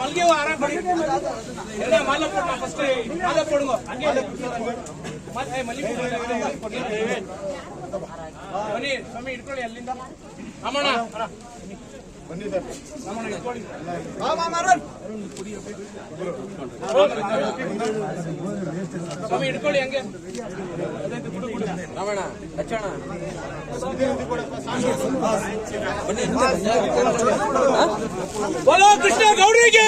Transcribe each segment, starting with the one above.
ಮಲ್ಗೆ ಹಾರ ಕೊಡಿ ಎಲ್ಲ ಮಾಲೆ ಕೊಡ ಫಸ್ಟ್ ಮಾಲೆ ಅಂಗೇ ಹಂಗೆ ಮತ್ತೆ ಮಲ್ಲಿಗೆ ಬನ್ನಿ ಸ್ವಾಮಿ ಇಟ್ಕೊಳ್ಳಿ ಅಲ್ಲಿಂದ. ಅಮ್ಮಣ್ಣ बोलो कृष्ण गौड़ी के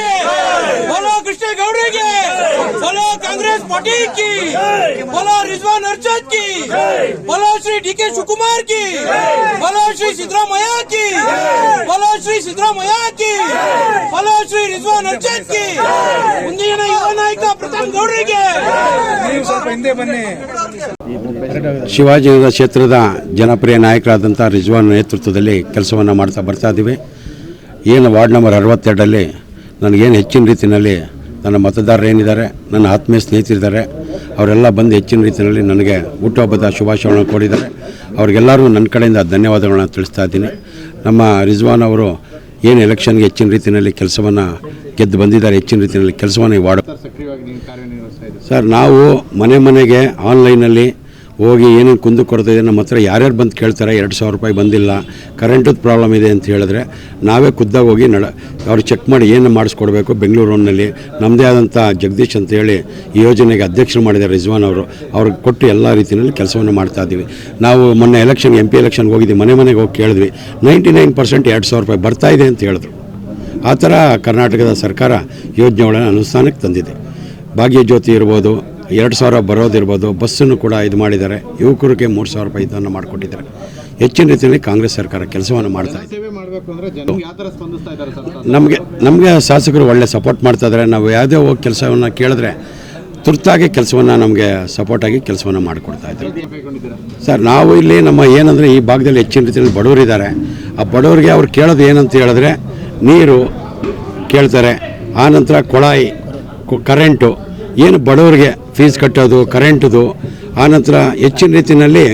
बोलो कृष्ण गौड़ी के बोलो कांग्रेस पार्टी की बोलो रिजवान अर्शद की बोलो श्री डी के शिवकुमार की बोलो श्री सिद्धरामैया की बोलो श्री सिद्धरामैया की बोलो श्री रिजवान अर्शद की ಮುಂದಿನ ಯುವ ನಾಯಕ ಪ್ರತಾಪ್ ಗೌಡರಿಗೆ ಶಿವಾಜಿನಗರ ಕ್ಷೇತ್ರದ ಜನಪ್ರಿಯ ನಾಯಕರಾದಂಥ ರಿಜ್ವಾನ್ ನೇತೃತ್ವದಲ್ಲಿ ಕೆಲಸವನ್ನು ಮಾಡ್ತಾ ಬರ್ತಾ ಇದ್ದೀವಿ ಏನು ವಾರ್ಡ್ ನಂಬರ್ ಅರವತ್ತೆರಡಲ್ಲಿ ನನಗೇನು ಹೆಚ್ಚಿನ ರೀತಿಯಲ್ಲಿ ನನ್ನ ಮತದಾರರು ಏನಿದ್ದಾರೆ ನನ್ನ ಆತ್ಮೀಯ ಸ್ನೇಹಿತರಿದ್ದಾರೆ ಅವರೆಲ್ಲ ಬಂದು ಹೆಚ್ಚಿನ ರೀತಿಯಲ್ಲಿ ನನಗೆ ಹುಟ್ಟುಹಬ್ಬದ ಶುಭಾಶಯಗಳನ್ನು ಕೊಡಿದ್ದಾರೆ ಅವ್ರಿಗೆಲ್ಲರಿಗೂ ನನ್ನ ಕಡೆಯಿಂದ ಧನ್ಯವಾದಗಳನ್ನು ತಿಳಿಸ್ತಾ ಇದ್ದೀನಿ. ನಮ್ಮ ರಿಜ್ವಾನ್ ಅವರು ಏನು ಎಲೆಕ್ಷನ್ಗೆ ಹೆಚ್ಚಿನ ರೀತಿಯಲ್ಲಿ ಕೆಲಸವನ್ನು ಗೆದ್ದು ಬಂದಿದ್ದಾರೆ ಹೆಚ್ಚಿನ ರೀತಿಯಲ್ಲಿ ಕೆಲಸವನ್ನು ಈ ವಾರ್ಡ್ ಸರ್ ನಾವು ಮನೆ ಮನೆಗೆ ಆನ್ಲೈನಲ್ಲಿ ಹೋಗಿ ಏನೇನು ಕುಂದು ಕೊರತೆ ಇದೆ, ನಮ್ಮ ಹತ್ರ ಯಾರ್ಯಾರು ಬಂದು ಕೇಳ್ತಾರೆ, ಎರಡು ಸಾವಿರ ರೂಪಾಯಿ ಬಂದಿಲ್ಲ ಕರೆಂಟದ್ದು ಪ್ರಾಬ್ಲಮ್ ಇದೆ ಅಂತ ಹೇಳಿದ್ರೆ ನಾವೇ ಖುದ್ದಾಗಿ ಹೋಗಿ ನಡ, ಅವ್ರು ಚೆಕ್ ಮಾಡಿ ಏನು ಮಾಡಿಸ್ಕೊಡ್ಬೇಕು ಬೆಂಗಳೂರಿನಲ್ಲಿ ನಮ್ಮದೇ ಆದಂಥ ಜಗದೀಶ್ ಅಂತ ಹೇಳಿ ಈ ಯೋಜನೆಗೆ ಅಧ್ಯಕ್ಷರು ಮಾಡಿದ್ದಾರೆ ರಿಜ್ವಾನ್ ಅವರು. ಅವ್ರಿಗೆ ಕೊಟ್ಟು ಎಲ್ಲ ರೀತಿಯಲ್ಲಿ ಕೆಲಸವನ್ನು ಮಾಡ್ತಾ ಇದ್ದೀವಿ. ನಾವು ಮೊನ್ನೆ ಎಲೆಕ್ಷನ್ ಎಂ ಪಿ ಎಲೆಕ್ಷನ್ಗೆ ಹೋಗಿದ್ವಿ, ಮನೆ ಮನೆಗೆ ಹೋಗಿ ಕೇಳಿದ್ವಿ. ನೈಂಟಿ ನೈನ್ ಪರ್ಸೆಂಟ್ ಎರಡು ಸಾವಿರ ರೂಪಾಯಿ ಬರ್ತಾ ಇದೆ ಅಂತ ಹೇಳಿದ್ರು. ಆ ಥರ ಕರ್ನಾಟಕದ ಸರ್ಕಾರ ಯೋಜನೆಗಳನ್ನು ಅನುಷ್ಠಾನಕ್ಕೆ ತಂದಿದೆ. ಭಾಗ್ಯಜ್ಯೋತಿ ಇರ್ಬೋದು ಎರಡು ಸಾವಿರ ಬರೋದಿರ್ಬೋದು ಬಸ್ಸನ್ನು ಕೂಡ ಇದು ಮಾಡಿದ್ದಾರೆ. ಯುವಕರಿಗೆ ಮೂರು ಸಾವಿರ ರೂಪಾಯಿ ಇದನ್ನು ಮಾಡಿಕೊಟ್ಟಿದ್ದಾರೆ. ಹೆಚ್ಚಿನ ರೀತಿಯಲ್ಲಿ ಕಾಂಗ್ರೆಸ್ ಸರ್ಕಾರ ಕೆಲಸವನ್ನು ಮಾಡ್ತಾ ಇದೆ. ನಮಗೆ ನಮಗೆ ಶಾಸಕರು ಒಳ್ಳೆ ಸಪೋರ್ಟ್ ಮಾಡ್ತಾ ಇದ್ದಾರೆ. ನಾವು ಯಾವುದೇ ಹೋಗಿ ಕೆಲಸವನ್ನು ಕೇಳಿದ್ರೆ ತುರ್ತಾಗಿ ಕೆಲಸವನ್ನು ನಮಗೆ ಸಪೋರ್ಟಾಗಿ ಕೆಲಸವನ್ನು ಮಾಡಿಕೊಡ್ತಾ ಇದ್ದಾರೆ. ಸರ್ ನಾವು ಇಲ್ಲಿ ನಮ್ಮ ಏನಂದರೆ ಈ ಭಾಗದಲ್ಲಿ ಹೆಚ್ಚಿನ ರೀತಿಯಲ್ಲಿ ಬಡವರಿದ್ದಾರೆ ಆ ಬಡವರಿಗೆ ಅವ್ರು ಕೇಳೋದು ಏನಂತ ಹೇಳಿದ್ರೆ ನೀರು ಕೇಳ್ತಾರೆ ಆನಂತರ ಕೊಳಾಯಿ ಕರೆಂಟು ಏನು ಬಡವರಿಗೆ ಫೀಸ್ ಕಟ್ಟೋದು ಕರೆಂಟದು ಆನಂತರ ಹೆಚ್ಚಿನ ರೀತಿಯಲ್ಲಿ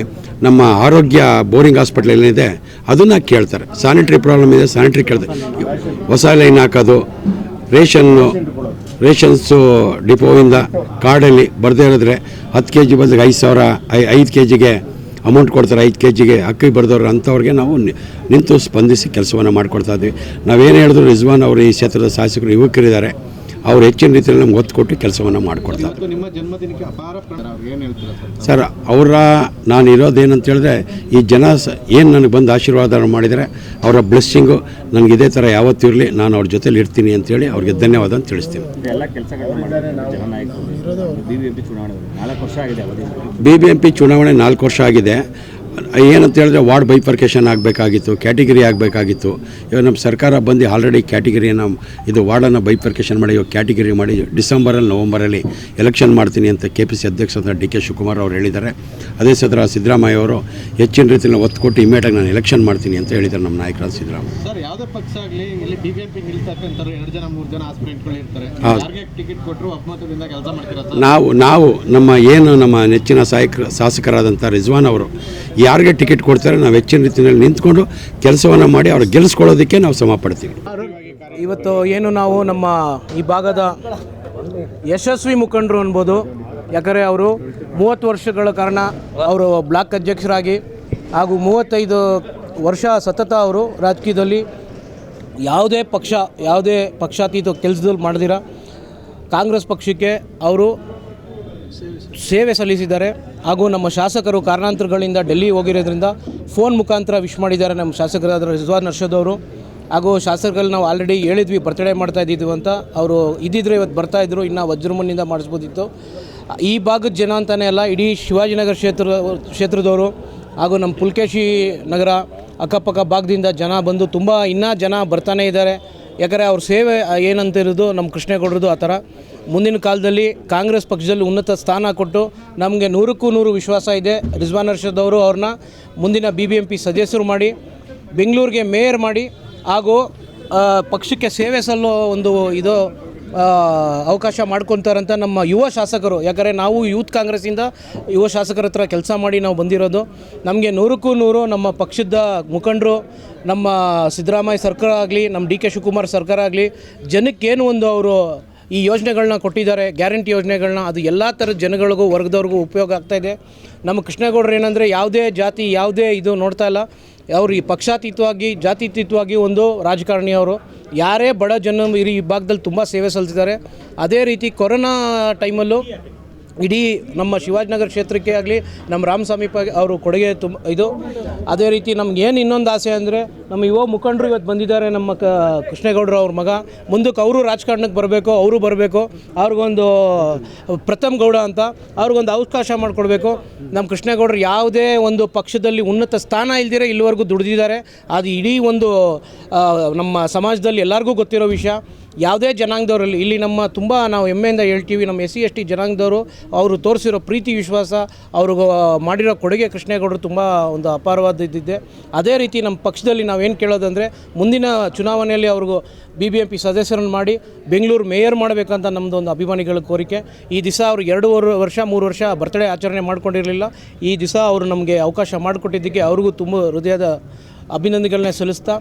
ನಮ್ಮ ಆರೋಗ್ಯ ಬೋರಿಂಗ್ ಹಾಸ್ಪಿಟ್ಲ್ ಏನಿದೆ ಅದನ್ನು ಕೇಳ್ತಾರೆ. ಸ್ಯಾನಿಟ್ರಿ ಪ್ರಾಬ್ಲಮ್ ಇದೆ ಸ್ಯಾನಿಟ್ರಿ ಕೇಳ್ತಾರೆ. ಹೊಸ ಲೈನ್ ಹಾಕೋದು, ರೇಷನ್ನು, ರೇಷನ್ಸು ಡಿಪೋಯಿಂದ ಕಾರ್ಡಲ್ಲಿ ಬರದೇ ಇರೋದ್ರೆ ಹತ್ತು ಕೆ ಜಿ ಬದಲಿಗೆ ಐದು ಸಾವಿರ, ಐ ಐದು ಕೆ ಜಿಗೆ ಅಮೌಂಟ್ ಕೊಡ್ತಾರೆ, ಐದು ಕೆ ಜಿಗೆ ಅಕ್ಕಿ ಬರೆದವ್ರು ಅಂಥವ್ರಿಗೆ ನಾವು ನಿಂತು ಸ್ಪಂದಿಸಿ ಕೆಲಸವನ್ನು ಮಾಡಿಕೊಡ್ತಾ ಇದ್ವಿ ನಾವೇನು ಹೇಳಿದ್ರು ರಿಜ್ವಾನ್ ಅವರು ಈ ಕ್ಷೇತ್ರದ ಶಾಸಕರು, ಯುವಕರಿದ್ದಾರೆ. ಅವ್ರು ಹೆಚ್ಚಿನ ರೀತಿಯಲ್ಲಿ ನಮ್ಗೆ ಒತ್ತು ಕೊಟ್ಟು ಕೆಲಸವನ್ನು ಮಾಡಿಕೊಡ್ತಾರೆ. ನಿಮ್ಮ ಜನ್ಮದಿನಕ್ಕೆ ಅಪಾರ ಪ್ರ- ಅವ್ರಿಗೆ ಏನ್ ಹೇಳ್ತೀರಾ ಸರ್? ಸರ್ ಅವರ ನಾನು ಇರೋದೇನಂತ ಹೇಳಿದ್ರೆ ಈ ಜನ ಏನು ನನಗೆ ಬಂದು ಆಶೀರ್ವಾದ ಮಾಡಿದರೆ ಅವರ ಬ್ಲೆಸ್ಸಿಂಗು ನನಗೆ ಇದೇ ಥರ ಯಾವತ್ತೂ ಇರಲಿ ನಾನು ಅವ್ರ ಜೊತೆಲಿ ಇರ್ತೀನಿ ಅಂತೇಳಿ ಅವ್ರಿಗೆ ಧನ್ಯವಾದ ಅಂತ ತಿಳಿಸ್ತೀನಿ. ಎಲ್ಲ ಕೆಲಸಗಳನ್ನ ಮಾಡಿದ್ದಾರೆ ಜನನಾಯಕರು. ಬಿಬಿಎಂಪಿ ಚುನಾವಣೆ. ನಾಲ್ಕು ವರ್ಷ ಆಗಿದೆ ಅವಧಿ ಬಿ ಬಿ ಎಂ ಪಿ ಚುನಾವಣೆ ನಾಲ್ಕು ವರ್ಷ ಆಗಿದೆ. ಏನಂತ ಹೇಳಿದ್ರೆ ವಾರ್ಡ್ ಬೈಪರ್ಕೇಶನ್ ಆಗಬೇಕಾಗಿತ್ತು ಕ್ಯಾಟಗಿರಿ ಆಗಬೇಕಾಗಿತ್ತು. ಇವಾಗ ನಮ್ಮ ಸರ್ಕಾರ ಬಂದು ಆಲ್ರೆಡಿ ಕ್ಯಾಟಗಿರಿಯನ್ನು ಇದು ವಾರ್ಡನ್ನು ಬೈಫರ್ಕೇಷನ್ ಮಾಡಿ ಇವಾಗ ಕ್ಯಾಟಗಿರಿ ಮಾಡಿ ಡಿಸೆಂಬರಲ್ಲಿ ನವಂಬರಲ್ಲಿ ಎಲೆಕ್ಷನ್ ಮಾಡ್ತೀನಿ ಅಂತ ಕೆ ಪಿ ಸಿ ಅಧ್ಯಕ್ಷರಾದ ಡಿ ಕೆ ಶಿವಕುಮಾರ್ ಅವರು ಹೇಳಿದ್ದಾರೆ. ಅದೇ ಸದ್ರ ಸಿದ್ದರಾಮಯ್ಯ ಅವರು ಹೆಚ್ಚಿನ ರೀತಿಯಲ್ಲಿ ಒತ್ತು ಕೊಟ್ಟು ಇಮಿಡಿಯೇಟಾಗಿ ನಾನು ಎಲೆಕ್ಷನ್ ಮಾಡ್ತೀನಿ ಅಂತ ಹೇಳಿದ್ದಾರೆ ನಮ್ಮ ನಾಯಕರಾದ ಸಿದ್ದರಾಮಯ್ಯ. ಸರ್ ಯಾವುದೇ ಪಕ್ಷ ಆಗಲಿ ಇಲ್ಲಿ ಬಿಬಿಎಂಪಿ ನಿಲ್ತಕ್ಕಂತಾರೆ ಎರಡು ಜನ ಮೂರು ಜನ ಆಸ್ಪಿರೆಂಟ್ಗಳು ಇರ್ತಾರೆ. ಹೌದು. ಯಾರಿಗೆ ಟಿಕೆಟ್ ಕೊಟ್ಟರು ಒಮ್ಮತದಿಂದ ಕೆಲಸ ಮಾಡ್ತೀರಾ ಸರ್? ನಾವು ನಾವು ನಮ್ಮ ಏನು ನಮ್ಮ ನೆಚ್ಚಿನ ಸಹಾಯಕ ಶಾಸಕರಾದಂಥ ರಿಜ್ವಾನ್ ಅವರು ಯಾರಿಗೆ ಟಿಕೆಟ್ ಕೊಡ್ತಾರೆ ನಾವು ಹೆಚ್ಚಿನ ರೀತಿಯಲ್ಲಿ ನಿಂತ್ಕೊಂಡು ಕೆಲಸವನ್ನು ಮಾಡಿ ಅವ್ರು ಗೆಲ್ಲಿಸ್ಕೊಳ್ಳೋದಕ್ಕೆ ನಾವು ಶ್ರಮ ಪಡ್ತೀವಿ ಇವತ್ತು ಏನು ನಾವು ನಮ್ಮ ಈ ಭಾಗದ ಯಶಸ್ವಿ ಮುಖಂಡರು ಅನ್ಬೋದು. ಯಾಕಂದರೆ ಅವರು ಮೂವತ್ತು ವರ್ಷಗಳ ಕಾರಣ ಅವರು ಬ್ಲಾಕ್ ಅಧ್ಯಕ್ಷರಾಗಿ ಹಾಗೂ ಮೂವತ್ತೈದು ವರ್ಷ ಸತತ ಅವರು ರಾಜಕೀಯದಲ್ಲಿ ಯಾವುದೇ ಪಕ್ಷ, ಯಾವುದೇ ಪಕ್ಷಾತೀತ ಕೆಲಸದಲ್ಲಿ ಮಾಡಿದಿರ. ಕಾಂಗ್ರೆಸ್ ಪಕ್ಷಕ್ಕೆ ಅವರು ಸೇವೆ ಸಲ್ಲಿಸಿದ್ದಾರೆ ಹಾಗೂ ನಮ್ಮ ಶಾಸಕರು ಕಾರಣಾಂತರಗಳಿಂದ ಡೆಲ್ಲಿ ಹೋಗಿರೋದ್ರಿಂದ ಫೋನ್ ಮುಖಾಂತರ ವಿಶ್ ಮಾಡಿದ್ದಾರೆ ನಮ್ಮ ಶಾಸಕರಾದ ರಿಜ್ವಾನ್ ಅರ್ಷದ್ ಅವರು. ಹಾಗೂ ಶಾಸಕರಲ್ಲಿ ನಾವು ಆಲ್ರೆಡಿ ಹೇಳಿದ್ವಿ ಬರ್ತ್ಡೇ ಮಾಡ್ತಾ ಇದ್ದಿದ್ವಿ ಅಂತ ಅವರು ಇದ್ದಿದ್ರೆ ಇವತ್ತು ಬರ್ತಾ ಇದ್ರು, ಇನ್ನು ವಜ್ರಮಣ್ಣಿಂದ ಮಾಡಿಸ್ಬೋದಿತ್ತು. ಈ ಭಾಗದ ಜನ ಅಂತಲೇ ಅಲ್ಲ, ಇಡೀ ಶಿವಾಜಿನಗರ ಕ್ಷೇತ್ರ, ಕ್ಷೇತ್ರದವರು ಹಾಗೂ ನಮ್ಮ ಪುಲ್ಕೇಶಿ ನಗರ ಅಕ್ಕಪಕ್ಕ ಭಾಗದಿಂದ ಜನ ಬಂದು ತುಂಬ ಇನ್ನೂ ಜನ ಬರ್ತಾನೆ ಇದ್ದಾರೆ. ಯಾಕಂದರೆ ಅವ್ರ ಸೇವೆ ಏನಂತಿರೋದು ನಮ್ಮ ಕೃಷ್ಣೇಗೌಡರದು ಆ ಥರ. ಮುಂದಿನ ಕಾಲದಲ್ಲಿ ಕಾಂಗ್ರೆಸ್ ಪಕ್ಷದಲ್ಲಿ ಉನ್ನತ ಸ್ಥಾನ ಕೊಟ್ಟು ನಮಗೆ ನೂರಕ್ಕೂ ನೂರು ವಿಶ್ವಾಸ ಇದೆ. ರಿಜ್ವಾನ್ ಅರ್ಷದ್ ಅವರು ಅವ್ರನ್ನ ಮುಂದಿನ ಬಿ ಬಿ ಎಂ ಪಿ ಸದಸ್ಯರು ಮಾಡಿ, ಬೆಂಗಳೂರಿಗೆ ಮೇಯರ್ ಮಾಡಿ ಹಾಗೂ ಪಕ್ಷಕ್ಕೆ ಸೇವೆ ಸಲ್ಲೋ ಒಂದು ಇದು ಅವಕಾಶ ಮಾಡ್ಕೊತಾರಂತ ನಮ್ಮ ಯುವ ಶಾಸಕರು. ಯಾಕಂದರೆ ನಾವು ಯೂತ್ ಕಾಂಗ್ರೆಸ್ಸಿಂದ ಯುವ ಶಾಸಕರ ಹತ್ರ ಕೆಲಸ ಮಾಡಿ ನಾವು ಬಂದಿರೋದು. ನಮಗೆ ನೂರಕ್ಕೂ ನೂರು ನಮ್ಮ ಪಕ್ಷದ ಮುಖಂಡರು, ನಮ್ಮ ಸಿದ್ದರಾಮಯ್ಯ ಸರ್ಕಾರ ಆಗಲಿ, ನಮ್ಮ ಡಿ ಕೆ ಶಿವಕುಮಾರ್ ಸರ್ಕಾರ ಆಗಲಿ ಜನಕ್ಕೇನು ಒಂದು ಅವರು ಈ ಯೋಜನೆಗಳನ್ನ ಕೊಟ್ಟಿದ್ದಾರೆ, ಗ್ಯಾರಂಟಿ ಯೋಜನೆಗಳನ್ನ ಅದು ಎಲ್ಲ ಥರದ ಜನಗಳಿಗೂ, ವರ್ಗದವ್ರಿಗೂ ಉಪಯೋಗ ಆಗ್ತಾ ಇದೆ. ನಮ್ಮ ಕೃಷ್ಣೇಗೌಡರು ಏನಂದರೆ ಯಾವುದೇ ಜಾತಿ, ಯಾವುದೇ ಇದು ನೋಡ್ತಾ ಇಲ್ಲ. ಅವರು ಈ ಪಕ್ಷಾತೀತವಾಗಿ ಜಾತ್ಯತೀತವಾಗಿ ಒಂದು ರಾಜಕಾರಣಿ ಅವರು ಯಾರೇ ಬಡ ಜನ ಈ ಭಾಗದಲ್ಲಿ ತುಂಬ ಸೇವೆ ಸಲ್ಲಿಸಿದ್ದಾರೆ. ಅದೇ ರೀತಿ ಕೊರೋನಾ ಟೈಮಲ್ಲೂ ಇಡೀ ನಮ್ಮ ಶಿವಾಜಿನಗರ ಕ್ಷೇತ್ರಕ್ಕೆ ಆಗಲಿ, ನಮ್ಮ ಪ ಅವರು ಕೊಡುಗೆ ತುಂಬ ಇದು. ಅದೇ ರೀತಿ ನಮ್ಗೆ ಏನು ಇನ್ನೊಂದು ಆಸೆ ಅಂದರೆ, ನಮ್ಮ ಯುವ ಮುಖಂಡರು ಇವತ್ತು ಬಂದಿದ್ದಾರೆ, ನಮ್ಮ ಕ, ಕೃಷ್ಣೇಗೌಡರು ಅವ್ರ ಮಗ. ಮುಂದಕ್ಕೆ ಅವರು ರಾಜಕಾರಣಕ್ಕೆ ಬರಬೇಕು, ಅವರು ಬರಬೇಕು. ಅವ್ರಿಗೊಂದು ಪ್ರಥಮ್ ಗೌಡ ಅಂತ, ಅವ್ರಿಗೊಂದು ಅವಕಾಶ ಮಾಡಿಕೊಡ್ಬೇಕು. ನಮ್ಮ ಕೃಷ್ಣೇಗೌಡರು ಯಾವುದೇ ಒಂದು ಪಕ್ಷದಲ್ಲಿ ಉನ್ನತ ಸ್ಥಾನ ಇಲ್ದಿರ ಇಲ್ಲಿವರೆಗೂ ದುಡಿದಿದ್ದಾರೆ. ಅದು ಇಡೀ ಒಂದು ನಮ್ಮ ಸಮಾಜದಲ್ಲಿ ಎಲ್ಲರಿಗೂ ಗೊತ್ತಿರೋ ವಿಷಯ. ಯಾವುದೇ ಜನಾಂಗದವರಲ್ಲಿ ಇಲ್ಲಿ ನಮ್ಮ ತುಂಬ ನಾವು ಹೆಮ್ಮೆಯಿಂದ ಹೇಳ್ತೀವಿ, ನಮ್ಮ ಎಸ್ ಸಿ ಎಸ್ ಟಿ ಜನಾಂಗದವರು ಅವರು ತೋರಿಸಿರೋ ಪ್ರೀತಿ, ವಿಶ್ವಾಸ ಅವ್ರಿಗೆ ಮಾಡಿರೋ ಕೊಡುಗೆ ಕೃಷ್ಣೇಗೌಡರು ತುಂಬ ಒಂದು ಅಪಾರವಾದದ್ದಿದೆ. ಅದೇ ರೀತಿ ನಮ್ಮ ಪಕ್ಷದಲ್ಲಿ ನಾವೇನು ಕೇಳೋದಂದರೆ, ಮುಂದಿನ ಚುನಾವಣೆಯಲ್ಲಿ ಅವ್ರಿಗೂ ಬಿ ಬಿ ಎಂ ಪಿ ಸದಸ್ಯರನ್ನು ಮಾಡಿ ಬೆಂಗಳೂರು ಮೇಯರ್ ಮಾಡಬೇಕಂತ ನಮ್ಮದು ಒಂದು ಅಭಿಮಾನಿಗಳ ಕೋರಿಕೆ. ಈ ದಿವಸ ಅವರು ಎರಡೂವರೆ ವರ್ಷ, ಮೂರು ವರ್ಷ ಬರ್ತ್ಡೇ ಆಚರಣೆ ಮಾಡ್ಕೊಂಡಿರಲಿಲ್ಲ. ಈ ದಿವಸ ಅವರು ನಮಗೆ ಅವಕಾಶ ಮಾಡಿಕೊಟ್ಟಿದ್ದಕ್ಕೆ ಅವ್ರಿಗೂ ತುಂಬ ಹೃದಯದ ಅಭಿನಂದನೆಗಳನ್ನ ಸಲ್ಲಿಸ್ತಾ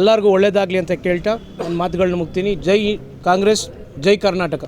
ಎಲ್ಲರಿಗೂ ಒಳ್ಳೆಯದಾಗಲಿ ಅಂತ ಕೇಳ್ತಾ ನನ್ನ ಮಾತುಗಳನ್ನ ಮುಗ್ತೀನಿ. ಜೈ ಕಾಂಗ್ರೆಸ್ ಜೈ ಕರ್ನಾಟಕ.